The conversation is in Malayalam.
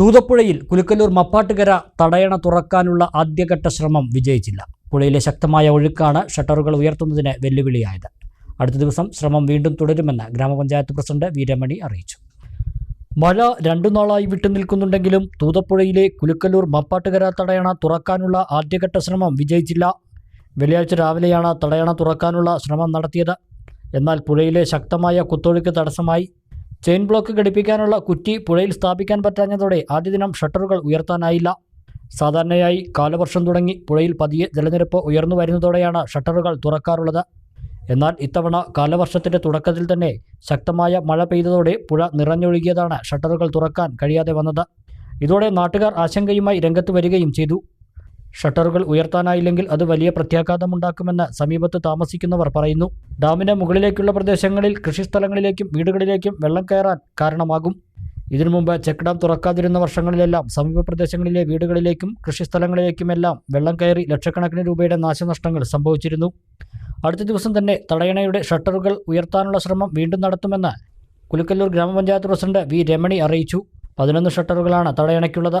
തൂതപ്പുഴയിൽ കുലുക്കല്ലൂർ മപ്പാട്ടുകര തടയണ തുറക്കാനുള്ള ആദ്യഘട്ട ശ്രമം വിജയിച്ചില്ല. പുഴയിലെ ശക്തമായ ഒഴുക്കാണ് ഷട്ടറുകൾ ഉയർത്തുന്നതിന് വെല്ലുവിളിയായത്. അടുത്ത ദിവസം ശ്രമം വീണ്ടും തുടരുമെന്ന് ഗ്രാമപഞ്ചായത്ത് പ്രസിഡന്റ് വീരമണി അറിയിച്ചു. മഴ രണ്ടു നാളായി വിട്ടുനിൽക്കുന്നുണ്ടെങ്കിലും തൂതപ്പുഴയിലെ കുലുക്കല്ലൂർ മപ്പാട്ടുകര തടയണ തുറക്കാനുള്ള ആദ്യഘട്ട ശ്രമം വിജയിച്ചില്ല. വെള്ളിയാഴ്ച രാവിലെയാണ് തടയണ തുറക്കാനുള്ള ശ്രമം നടത്തിയത്. എന്നാൽ പുഴയിലെ ശക്തമായ കുത്തൊഴുക്ക് തടസ്സമായി. ചെയിൻ ബ്ലോക്ക് ഘടിപ്പിക്കാനുള്ള കുറ്റി പുഴയിൽ സ്ഥാപിക്കാൻ പറ്റാഞ്ഞതോടെ ആദ്യ ദിനം ഷട്ടറുകൾ ഉയർത്താനായില്ല. സാധാരണയായി കാലവർഷം തുടങ്ങി പുഴയിൽ പതിയെ ജലനിരപ്പ് ഉയർന്നു വരുന്നതോടെയാണ് ഷട്ടറുകൾ തുറക്കാറുള്ളത്. എന്നാൽ ഇത്തവണ കാലവർഷത്തിന്റെ തുടക്കത്തിൽ തന്നെ ശക്തമായ മഴ പെയ്തതോടെ പുഴ നിറഞ്ഞൊഴുകിയതാണ് ഷട്ടറുകൾ തുറക്കാൻ കഴിയാതെ വന്നത്. ഇതോടെ നാട്ടുകാർ ആശങ്കയുമായി രംഗത്ത് വരികയും ചെയ്തു. ഷട്ടറുകൾ ഉയർത്താനായില്ലെങ്കിൽ അത് വലിയ പ്രത്യാഘാതമുണ്ടാക്കുമെന്ന് സമീപത്ത് താമസിക്കുന്നവർ പറയുന്നു. ഡാമിന് മുകളിലേക്കുള്ള പ്രദേശങ്ങളിൽ കൃഷിസ്ഥലങ്ങളിലേക്കും വീടുകളിലേക്കും വെള്ളം കയറാൻ കാരണമാകും. ഇതിനു മുമ്പ് ചെക്ക് ഡാം തുറക്കാതിരുന്ന വർഷങ്ങളിലെല്ലാം സമീപ പ്രദേശങ്ങളിലെ വീടുകളിലേക്കും കൃഷിസ്ഥലങ്ങളിലേക്കുമെല്ലാം വെള്ളം കയറി ലക്ഷക്കണക്കിന് രൂപയുടെ നാശനഷ്ടങ്ങൾ സംഭവിച്ചിരുന്നു. അടുത്ത ദിവസം തന്നെ തടയണയുടെ ഷട്ടറുകൾ ഉയർത്താനുള്ള ശ്രമം വീണ്ടും നടത്തുമെന്ന് കുലുക്കല്ലൂർ ഗ്രാമപഞ്ചായത്ത് പ്രസിഡന്റ് വി രമണി അറിയിച്ചു. പതിനൊന്ന് ഷട്ടറുകളാണ് തടയണയ്ക്കുള്ളത്.